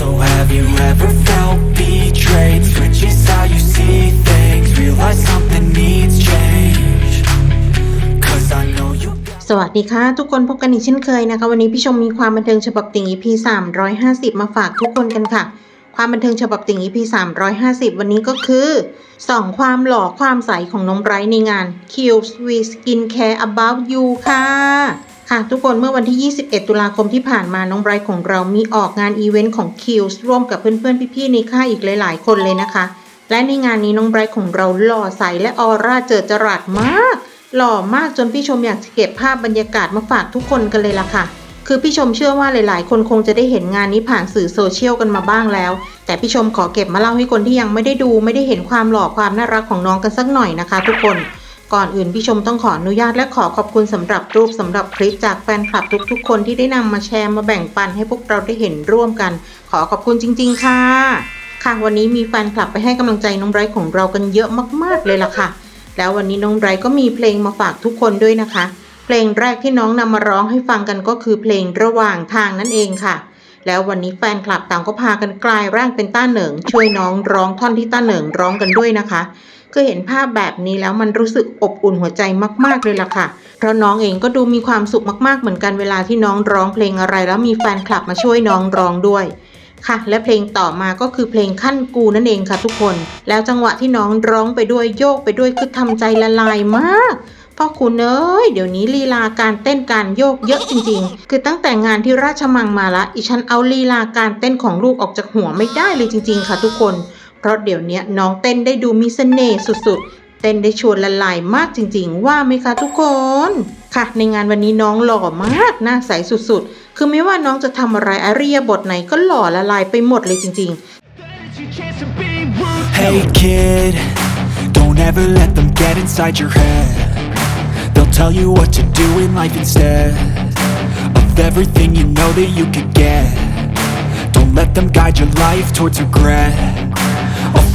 So have you ever felt betrayed? Switches how you see things Realize something needs change Cause I know you สวัสดีค่ะ ทุกคนพบกันอีกเช่นเคยนะคะ วันนี้พี่ชมมีความบันเทิงฉบับติ่ง EP 350 มาฝากทุกคนกันค่ะ ความบันเทิงฉบับติ่ง EP 350 วันนี้ก็คือส่องความหล่อความใสของน้องไบรท์ในงาน Q Sweet Skin Care About You ค่ะ ค่ะทุกคนเมื่อวันที่ 21 ตุลาคมที่ผ่านมาน้องไบรท์ของเรามีออกงานอีเวนต์ของ Q ร่วมกับเพื่อนๆ พี่ๆ ในค่ายอีกหลายๆ คนเลยนะคะ และในงานนี้น้องไบรท์ของเราหล่อใสและออร่าเจิดจรัสมาก หล่อมากจนพี่ชมอยากจะเก็บภาพบรรยากาศมาฝากทุกคนกันเลยล่ะค่ะ คือพี่ชมเชื่อว่าหลายๆ คนคงจะได้เห็นงานนี้ผ่านสื่อโซเชียลกันมาบ้างแล้ว แต่พี่ชมขอเก็บมาเล่าให้คนที่ยังไม่ได้ดูไม่ได้เห็นความหล่อความน่ารักของน้องกันสักหน่อยนะคะ ทุกคน ก่อนอื่นพี่ชมต้องขออนุญาตและขอขอบคุณสำหรับรูปสำหรับคลิปจากแฟนคลับทุกๆ คนที่ได้นำมาแชร์มาแบ่งปันให้พวกเราได้เห็นร่วมกัน ขอขอบคุณจริง ๆ ค่ะ ค่ะวันนี้มีแฟนคลับไปให้กำลังใจน้องไบรท์ของเรากันเยอะมากๆเลยล่ะค่ะ แล้ววันนี้น้องไบรท์ก็มีเพลงมาฝากทุกคนด้วยนะคะ เพลงแรกที่น้องนำมาร้องให้ฟังกันก็คือเพลงระหว่างทางนั่นเองค่ะ แล้ววันนี้แฟนคลับต่างก็พากันกลายร่างเป็นต้าเหนิงช่วยน้องร้องท่อนที่ต้าเหนิงร้องกันด้วยนะคะ คือเห็นภาพแบบนี้แล้วมันรู้สึกอบอุ่นหัวใจมาก ๆ เลยล่ะค่ะ เพราะน้องเองก็ดูมีความสุขมากๆ เหมือนกันเวลาที่น้องร้องเพลงอะไร แล้วมีแฟนคลับมาช่วยน้องร้องด้วยค่ะ และเพลงต่อมาก็คือเพลงขั้นกูนั่นเองค่ะทุกคน แล้วจังหวะที่น้องร้องไปด้วยโยกไปด้วยคือทำใจละลายมากพ่อคุณเอ้ยเดี๋ยวนี้ลีลาการเต้นการโยกเยอะจริงๆ คือตั้งแต่งานที่ราชมังมาละ อีฉันเอาลีลาการเต้นของลูกออกจากหัวไม่ได้เลยจริง ๆ ค่ะทุกคน เพราะเดี๋ยวนี้น้องเต้นได้ดูมีเสน่ห์สุดๆ เต้นได้ชวนละลายมากจริงๆ ว่าไหมคะทุกคน ค่ะ ในงานวันนี้น้องหล่อมากหน้าใสสุดๆ คือไม่ว่าน้องจะทำอะไรอาริยบทไหนก็หล่อละลายไปหมดเลยจริง ๆ Hey kid, don't ever let them get inside your head They'll tell you what to do in life instead Of everything you know that you could get Don't let them guide your life towards regret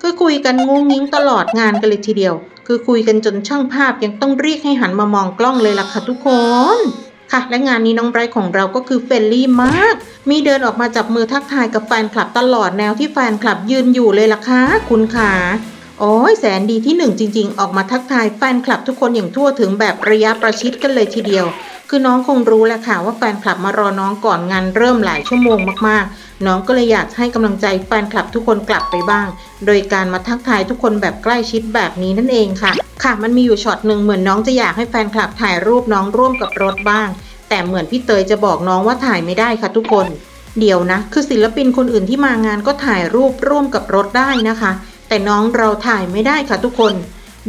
คือคุยกันงูงิ้งตลอดงานกันเลยทีเดียว คือคุยกันจนช่างภาพยังต้องเรียกให้หันมามองกล้องเลยล่ะค่ะทุกคนค่ะและงานนี้น้องไบรท์ของเราก็คือเฟรนลี่มาก มีเดินออกมาจับมือทักทายกับแฟนคลับตลอดแนวที่แฟนคลับยืนอยู่เลยล่ะค่ะคุณขาโอ้ยแสนดีที่หนึ่งจริง ๆ ออกมาทักทายแฟนคลับทุกคนอย่างทั่วถึงแบบระยะประชิดกันเลยทีเดียว คือน้องคงรู้แหละค่ะว่าแฟนคลับมารอน้องก่อนงานเริ่มหลายชั่วโมงมากๆ น้องก็เลยอยากให้กำลังใจแฟนคลับทุกคนกลับไปบ้าง โดยการมาทักทายทุกคนแบบใกล้ชิดแบบนี้นั่นเองค่ะ ค่ะมันมีอยู่ช็อตหนึ่งเหมือนน้องจะอยากให้แฟนคลับถ่ายรูปน้องร่วมกับรถบ้าง แต่เหมือนพี่เตยจะบอกน้องว่าถ่ายไม่ได้ค่ะทุกคน เดี๋ยวนะ คือศิลปินคนอื่นที่มางานก็ถ่ายรูปร่วมกับรถได้นะคะ แต่น้องเราถ่ายไม่ได้ค่ะทุกคน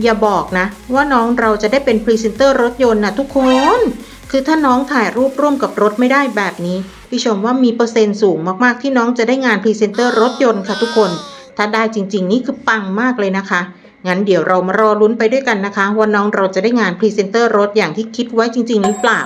อย่าบอกนะ ว่าน้องเราจะได้เป็นพรีเซนเตอร์รถยนต์นะทุกคน คือถ้าน้องถ่ายรูปร่วมกับรถไม่ได้แบบนี้ พี่ชมว่ามีเปอร์เซ็นต์สูงมากๆ ที่น้องจะได้งานพรีเซนเตอร์รถยนต์ค่ะทุกคน ถ้าได้จริง ๆ นี่คือปังมากเลยนะคะ งั้นเดี๋ยวเรามารอลุ้นไปด้วยกันนะคะว่าน้องเราจะได้งานพรีเซนเตอร์รถอย่างที่คิดไว้จริง ๆ หรือเปล่า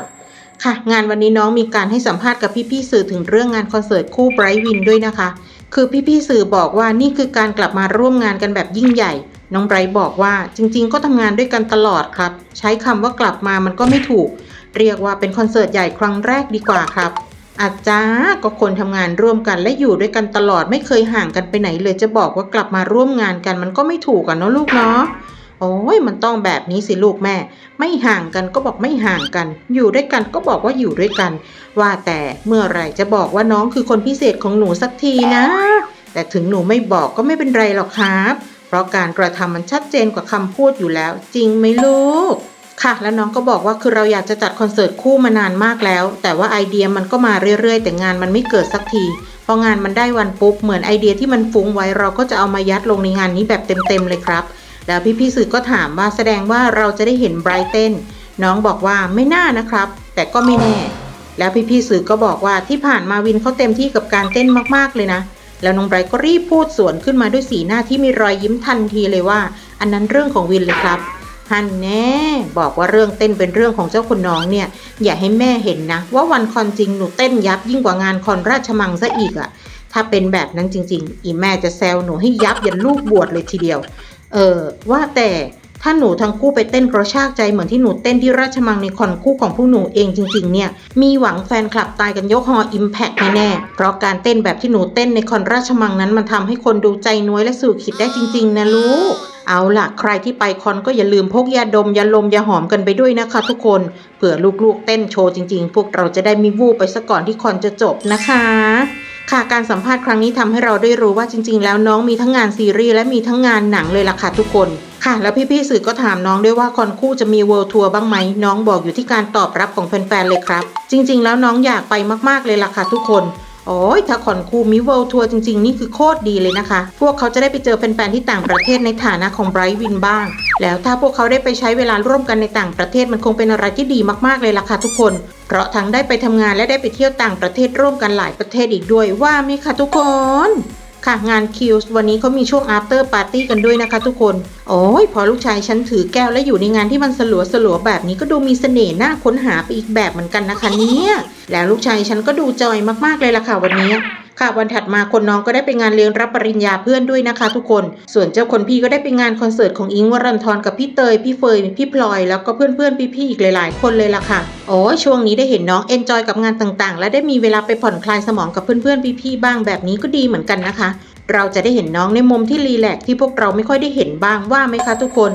ค่ะ งานวันนี้น้องมีการให้สัมภาษณ์กับพี่ๆสื่อถึงเรื่องงานคอนเสิร์ตคู่ไบรท์วินด้วยนะคะ คือพี่ๆสื่อบอกว่านี่คือการกลับมาร่วมงานกันแบบยิ่งใหญ่น้องไบรท์บอกว่าจริง ๆ ก็ทำงานด้วยกันตลอดครับ ใช้คำว่ากลับมามันก็ไม่ถูก เรียกว่าเป็นคอนเสิร์ตใหญ่ครั้งแรกดีกว่าครับ อาจารย์ก็คนทำงานร่วมกันและอยู่ด้วยกันตลอดไม่เคยห่างกันไปไหนเลยจะบอกว่ากลับมาร่วมงานกันมันก็ไม่ถูกอะเนาะลูกเนาะโอ้ยมันต้องแบบนี้สิลูกแม่ ไม่ห่างกันก็บอกไม่ห่างกัน อยู่ด้วยกันก็บอกว่าอยู่ด้วยกัน ว่าแต่เมื่อไหร่จะบอกว่าน้องคือคนพิเศษของหนูสักทีนะ แต่ถึงหนูไม่บอกก็ไม่เป็นไรหรอกครับ เพราะการกระทำมันชัดเจนกว่าคำพูดอยู่แล้ว จริงไหมลูก ค่ะแล้วน้องก็บอกว่าคือเราอยากจะจัดคอนเสิร์ตคู่มานานมากแล้ว แต่ว่าไอเดียมันก็มาเรื่อยๆ แต่งานมันไม่เกิดสักทีพองานมันได้วันปุ๊บเหมือนไอเดียที่มันฟุ้งไว้เราก็จะเอามายัดลงในงานนี้แบบเต็มๆเลยครับ แล้วพี่ๆสื่อก็ถามว่าแสดงว่าเราจะได้เห็นไบรท์เต้นน้องบอกว่าไม่น่านะครับ แต่ก็ไม่แน่ แล้วพี่ๆสื่อก็บอกว่าที่ผ่านมาวินเขาเต็มที่กับการเต้นมากๆเลยนะแล้วน้องไบรท์ก็รีบพูดสวนขึ้นมาด้วยสีหน้าที่มีรอยยิ้มทันทีเลยว่า อันนั้นเรื่องของวินเลยครับ ฮันแน่บอกว่าเรื่องเต้นเป็นเรื่องของเจ้าคุณน้องเนี่ย อย่าให้แม่เห็นนะ ว่าวันคอนจริงหนูเต้นยับยิ่งกว่างานคอนราชมังซะอีกอะถ้าเป็นแบบนั้นจริง ๆ อีแม่จะแซวหนูให้ยับยันลูกบวชเลยทีเดียว เออว่าแต่ถ้าหนูทั้งคู่ไปเต้นกระชากใจเหมือนที่หนูเต้นที่ราชมังในคอนคู่ของพวกหนูเองจริง ๆ เนี่ย มีหวังแฟนคลับตายกันยกฮออิมแพกแน่ๆ เพราะการเต้นแบบที่หนูเต้นในคอนราชมังนั้นมันทำให้คนดูใจน้อยและสู่ขิดได้จริง ๆ นะลูก เอาล่ะ ใครที่ไปคอนก็อย่าลืมพกยาดมยาลมยาหอมกันไปด้วยนะคะ ทุกคนเผื่อลูกๆเต้นโชว์จริงๆ พวกเราจะได้มีวูบไปซะก่อนที่คอนจะจบนะคะ ค่ะการสัมภาษณ์ครั้งนี้ทำให้เราได้รู้ว่าจริง ๆ แล้วน้องมีทั้งงานซีรีส์และมีทั้งงานหนังเลยล่ะค่ะทุกคนค่ะแล้วพี่ๆสื่อก็ถามน้องด้วยว่าคอนคู่จะมีเวิลด์ทัวร์บ้างไหมน้องบอกอยู่ที่การตอบรับของแฟนๆเลยครับ จริง ๆ แล้วน้องอยากไปมากๆเลยล่ะค่ะทุกคน โอ้ยถ้าขอนคูมีเวิลด์ทัวร์จริง ๆ นี่คือโคตรดีเลยนะคะ พวกเขาจะได้ไปเจอแฟนๆที่ต่างประเทศในฐานะของไบรท์วินบ้าง แล้วถ้าพวกเขาได้ไปใช้เวลาร่วมกันในต่างประเทศมันคงเป็นอะไรที่ดีมากๆเลยล่ะค่ะทุกคน เพราะทั้งได้ไปทำงานและได้ไปเที่ยวต่างประเทศร่วมกันหลายประเทศอีกด้วยว่าไหมคะทุกคน ค่ะงานคิวส์วันนี้เขามีช่วง after party กันด้วยนะคะทุกคน โอ้ยพอลูกชายฉันถือแก้วและอยู่ในงานที่มันสลัวสลัวแบบนี้ก็ดูมีเสน่ห์น่าค้นหาไปอีกแบบเหมือนกันนะคะเนี่ย แล้วลูกชายฉันก็ดูจอยมากๆเลยล่ะค่ะวันนี้ ค่ะวันถัดมาคนน้องก็ได้ไปงานเลี้ยงรับปริญญาเพื่อนด้วยนะคะ ทุกคน ส่วนเจ้าคนพี่ก็ได้ไปงานคอนเสิร์ตของอิงวรันทรกับพี่เตย พี่เฟย พี่พลอย แล้วก็เพื่อนๆพี่ๆอีกหลาย ๆ คนเลยล่ะค่ะ โอ้ช่วงนี้ได้เห็นน้องเอนจอยกับงานต่างๆ และได้มีเวลาไปผ่อนคลายสมองกับเพื่อนๆพี่ๆบ้างแบบนี้ก็ดีเหมือนกันนะคะ เราจะได้เห็นน้องในมุมที่รีแลกที่พวกเราไม่ค่อยได้เห็นบ้างว่าไหมคะทุกคน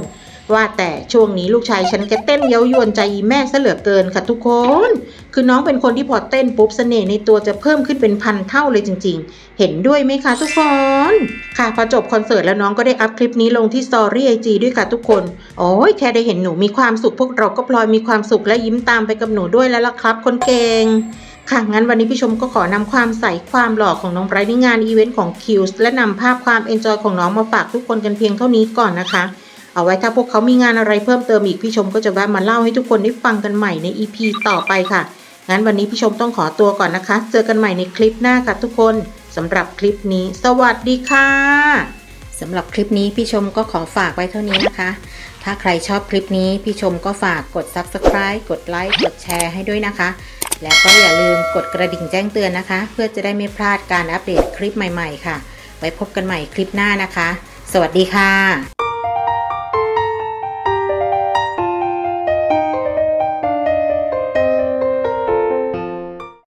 ว่าแต่ช่วงนี้ลูกชายฉันแกเต้นเย้ายวนใจแม่ซะเหลือเกินค่ะทุกคน คือน้องเป็นคนที่พอเต้นปุ๊บเสน่ห์ในตัวจะเพิ่มขึ้นเป็นพันเท่าเลยจริง ๆ เห็นด้วยไหมคะทุกคน ค่ะพอจบคอนเสิร์ตแล้วน้องก็ได้อัพคลิปนี้ลงที่สตอรี่ไอจีด้วยค่ะทุกคน โอ้ยแค่ได้เห็นหนูมีความสุขพวกเราก็พลอยมีความสุขและยิ้มตามไปกับหนูด้วยแล้วล่ะครับ คนเก่งค่ะงั้นวันนี้พี่ชมก็ขอนำความใสความหล่อของน้องไบรท์ในงานอีเวนต์ของ q ิวส์และนำภาพความเอนจอยของน้องมาฝากทุกคนกันเพียงเท่านี้ก่อนนะคะ เอาไว้ถ้าพวกเขามีงานอะไรเพิ่มเติมอีกพี่ชมก็จะแวะมาเล่าให้ทุกคนได้ฟังกันใหม่ใน EP ต่อไปค่ะ งั้นวันนี้พี่ชมต้องขอตัวก่อนนะคะ เจอกันใหม่ในคลิปหน้าค่ะทุกคนสำหรับคลิปนี้ สวัสดีค่ะสำหรับคลิปนี้พี่ชมก็ขอฝากไว้เท่านี้นะคะ ถ้าใครชอบคลิปนี้พี่ชมก็ฝากกด subscribe กดไลค์กดแชร์ให้ด้วยนะคะ และก็อย่าลืมกดกระดิ่งแจ้งเตือนนะคะ เพื่อจะได้ไม่พลาดการอัปเดตคลิปใหม่ๆ ค่ะ ไว้พบกันใหม่คลิปหน้านะคะ สวัสดีค่ะ